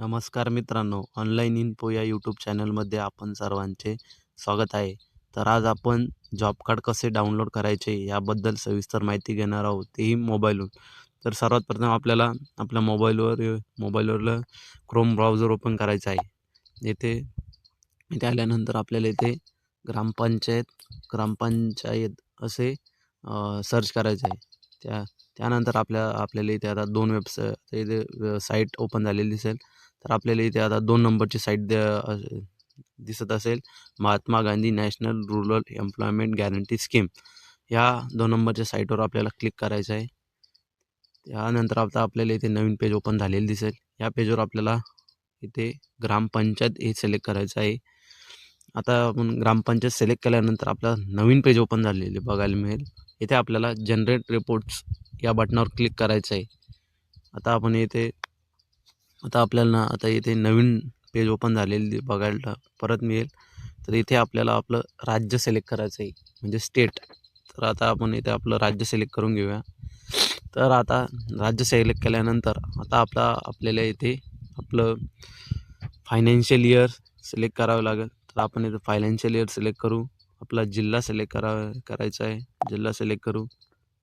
नमस्कार मित्रांनो online info या यूट्यूब चॅनलमध्ये आपण सर्वांचे स्वागत आहे. तर आज आपण जॉब कार्ड कसे डाउनलोड करायचे याबद्दल सविस्तर माहिती घेणार आहोत तेही मोबाईलवरून तर सर्वात प्रथम आपल्याला आपल्या मोबाईलवर मोबाईलवरलं क्रोम ब्राउझर ओपन करायचं आहे. येथे इथे आल्यानंतर आपल्याला इथे ग्रामपंचायत ग्रामपंचायत असे सर्च करायचं आहे. त्या त्यानंतर आपल्या आपल्याला इथे आता दोन वेबसाईट इथे साईट ओपन झालेली दिसेल. तर आपल्याला इथे आता दोन नंबरची साईट द्या दिसत असेल. Mahatma Gandhi national rural employment guarantee scheme. ह्या दोन नंबरच्या साईटवर आपल्याला क्लिक करायचं आहे. त्यानंतर आता आपल्याला इथे नवीन पेज ओपन झालेलं दिसेल. या पेजवर आपल्याला इथे ग्रामपंचायत हे सिलेक्ट करायचं आहे. आता आपण ग्रामपंचायत सिलेक्ट केल्यानंतर आपला नवीन पेज ओपन झालेले बघायला मिळेल. इथे आपल्याला जनरेट रिपोर्ट्स या बटनावर क्लिक करायचं आहे. आता आपण इथे आता आपल्याला आता इथे नवीन पेज ओपन झालेली बघायला. परत मिळेल. तर इथे आपल्याला आपलं राज्य सिलेक्ट करायचं आहे म्हणजे स्टेट तर आता आपण इथे आपलं राज्य सिलेक्ट करून घेऊया. तर आता राज्य सिलेक्ट केल्यानंतर आता आपला आपल्याला इथे आपलं फायनान्शियल इयर सिलेक्ट करावं लागेल. तर आपण इथे फायनान्शियल इयर सिलेक्ट करू. आपला जिल्हा सिलेक्ट करा करायचा आहे. जिल्हा सिलेक्ट करू.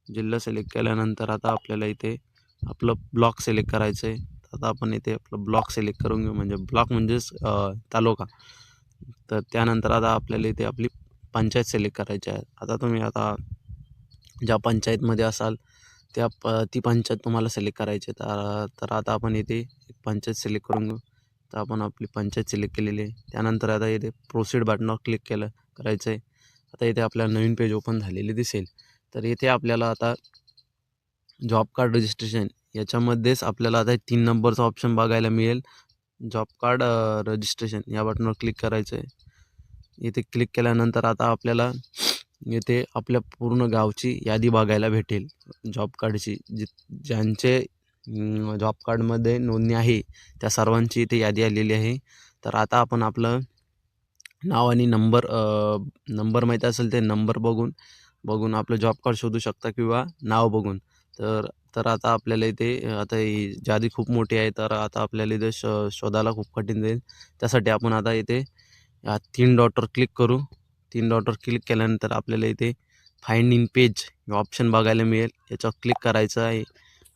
जिल्हा सिलेक्ट केल्यानंतर आता आपल्याला इथे आपलं ब्लॉक सिलेक्ट करायचं आहे आता आपण इथे आपलं ब्लॉक सिलेक्ट करून घेऊ. म्हणजे ब्लॉक म्हणजेच तालुका. तर त्यानंतर आता आपल्याला इथे आपली पंचायत सिलेक्ट करायची आहे. आता तुम्ही आता ज्या पंचायतमध्ये असाल त्या प ती पंचायत तुम्हाला सिलेक्ट करायची तर तर आता आपण इथे पंचायत सिलेक्ट करून घेऊ. तर आपण आपली पंचायत सिलेक्ट केलेली आहे. त्यानंतर आता इथे प्रोसीड बटनावर क्लिक केलं करायचं आहे. आता इथे आपल्याला नवीन पेज ओपन झालेली दिसेल. तर इथे आपल्याला आता जॉब कार्ड रजिस्ट्रेशन याच्यामध्येच आपल्याला आता तीन नंबरचा ऑप्शन बघायला मिळेल. जॉब कार्ड रजिस्ट्रेशन या बटनवर क्लिक करायचं आहे इथे क्लिक केल्यानंतर आता आपल्याला येथे आपल्या पूर्ण गावची यादी बघायला भेटेल. जॉब कार्डची जी ज्यांचे जॉब कार्डमध्ये नोंदणी आहे त्या सर्वांची इथे यादी आलेली आहे. तर आता आपण आपलं नाव आणि नंबर नंबर माहीत असेल ते नंबर बघून बघून आपलं जॉब कार्ड शोधू शकता किंवा नाव बघून. तर तर आता आपल्याला इथे आता ही जादी खूप मोठी आहे तर आता आपल्याला इथे श शोधायला खूप कठीण जाईल. त्यासाठी आपण आता इथे तीन डॉटवर क्लिक करू. तीन डॉटवर क्लिक केल्यानंतर आपल्याला इथे फाइंड इन पेज हे ऑप्शन बघायला मिळेल. याच्यावर क्लिक करायचं आहे.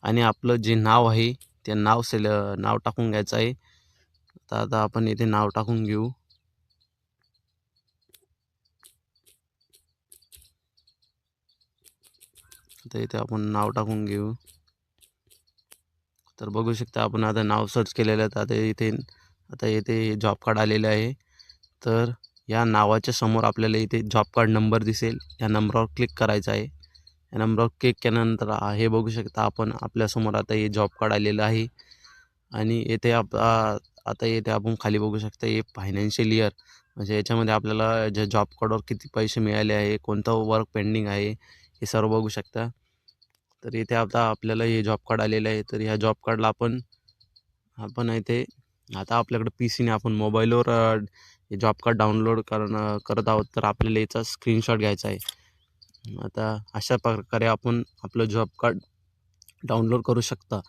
आणि आपलं जे नाव आहे ते नाव सेल नाव टाकून घ्यायचं आहे. तर आता आपण इथे नाव टाकून घेऊ. तर इथे आपण नाव टाकून घेऊ. तर बघू शकता आपण आता नाव सर्च केलेलं आहे. आता इथे आता इथे जॉब कार्ड आलेलं आहे. तर या नावाच्या समोर आपल्याला इथे जॉब कार्ड नंबर दिसेल. या नंबरवर क्लिक करायचं आहे. या नंबरवर क्लिक केल्यानंतर हे बघू शकता आपण आपल्यासमोर आता हे जॉब कार्ड आलेलं आहे. आणि येथे आप आता येथे आपण खाली बघू शकता हे फायनान्शियल इयर म्हणजे याच्यामध्ये आपल्याला ज्या जॉब कार्डवर किती पैसे मिळाले आहे कोणतं वर्क पेंडिंग आहे हे सर्व बघू शकता. तर इथे आता आपल्याला हे जॉब कार्ड आलेलं आहे. तर ह्या जॉब कार्डला आपण आपण इथे आता आपल्याकडं पी सीने आपण मोबाईलवर हे जॉब कार्ड डाउनलोड करणं करत आहोत. तर आपल्याला याचा स्क्रीनशॉट घ्यायचा आहे. आता अशा प्रकारे आपण आपलं जॉब कार्ड डाउनलोड करू शकता.